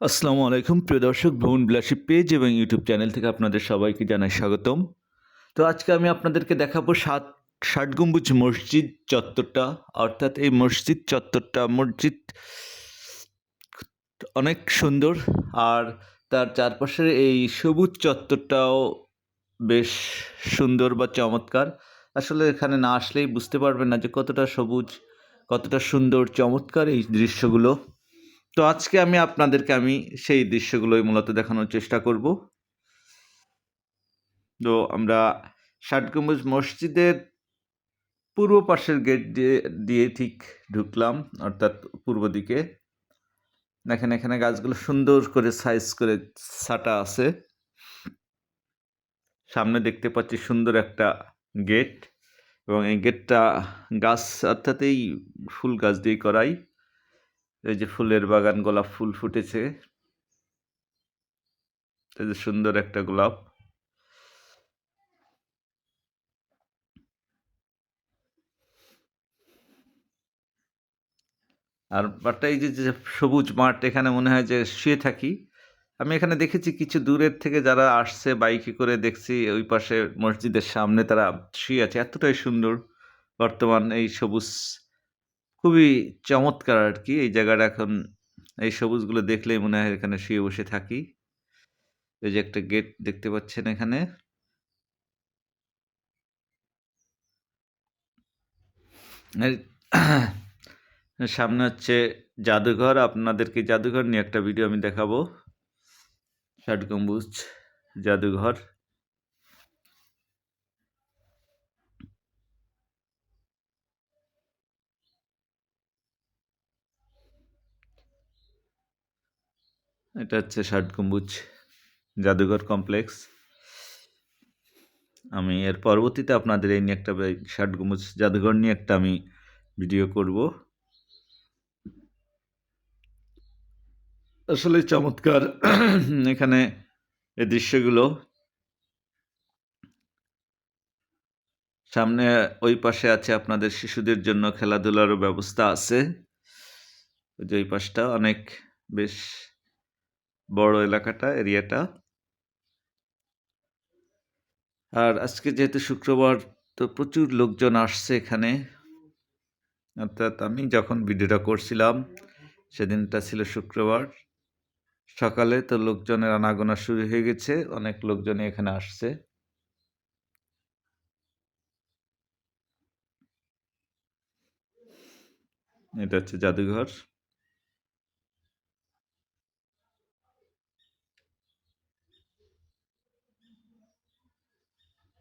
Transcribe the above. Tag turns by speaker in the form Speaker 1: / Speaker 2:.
Speaker 1: আসসালামু আলাইকুম, প্রিয় দর্শক, ভ্রমণ বিলাসী পেজ এবং ইউটিউব চ্যানেল থেকে আপনাদের সবাইকে জানাই স্বাগতম। তো আজকে আমি আপনাদেরকে দেখাবো সাত, ষাট গম্বুজ মসজিদ চত্বরটা, অর্থাৎ এই মসজিদ চত্বরটা মসজিদ অনেক সুন্দর, আর তার চারপাশের এই সবুজ চত্বরটাও বেশ সুন্দর বা চমৎকার। আসলে এখানে না আসলেই বুঝতে পারবেন না যে কতটা সবুজ, কতটা সুন্দর, চমৎকার এই দৃশ্যগুলো। তো আজকে আমি আপনাদেরকে আমি সেই দৃশ্যগুলোই মূলত দেখানোর চেষ্টা করব। তো আমরা ষাট গম্বুজ মসজিদের পূর্ব পাশের গেট দিয়ে দিয়ে ঠিক ঢুকলাম, অর্থাৎ পূর্ব দিকে। দেখেন, এখানে গাছগুলো সুন্দর করে সাইজ করে ছাটা আছে। সামনে দেখতে পাচ্ছি সুন্দর একটা গেট এবং এই গেটটা গাছ, অর্থাৎ এই ফুল গাছ দিয়ে করাই। এই যে ফুলের বাগান গোলাপ ফুল ফুটেছে। এই যে সুন্দর একটা গোলাপ। আর বাটটা এই যে সবুজ মাঠ এখানে মনে হয় যে শুয়ে থাকি। আমি এখানে দেখেছি কিছু দূরের থেকে যারা আসছে বাইকে করে দেখছি ওই পাশে মসজিদের সামনে তারা শুয়ে আছে। এতটাই সুন্দর বর্তমান এই সবুজ খুবই চমৎকার আর কি এই জায়গাটা এখন, এই সবুজগুলো দেখলেই মনে হয় এখানে শুয়ে বসে থাকি। এই যে একটা গেট দেখতে পাচ্ছেন এখানে। সামনে হচ্ছে জাদুঘর। আপনাদেরকে জাদুঘর নিয়ে একটা ভিডিও আমি দেখাবো। ষাট গম্বুজ জাদুঘর। এটা হচ্ছে ষাট গম্বুজ জাদুঘর কমপ্লেক্স। আমি এর পরবর্তীতে আপনাদের এই নিয়ে একটা ষাট গম্বুজ জাদুঘর নিয়ে একটা আমি ভিডিও করব। আসলে চমৎকার এখানে এই দৃশ্যগুলো। সামনে ওই পাশে আছে আপনাদের শিশুদের জন্য খেলাধুলারও ব্যবস্থা আছে। যে ওই পাশটা অনেক বেশ বড় এলাকাটা, এরিয়াটা। আর আজকে যেহেতু শুক্রবার, তো প্রচুর লোকজন আসছে এখানে। অর্থাৎ আমি যখন ভিডিওটা করছিলাম, সেদিনটা ছিল শুক্রবার। সকালে তো লোকজনের আনাগোনা শুরু হয়ে গেছে, অনেক লোকজনই এখানে আসছে। এটা হচ্ছে জাদুঘর।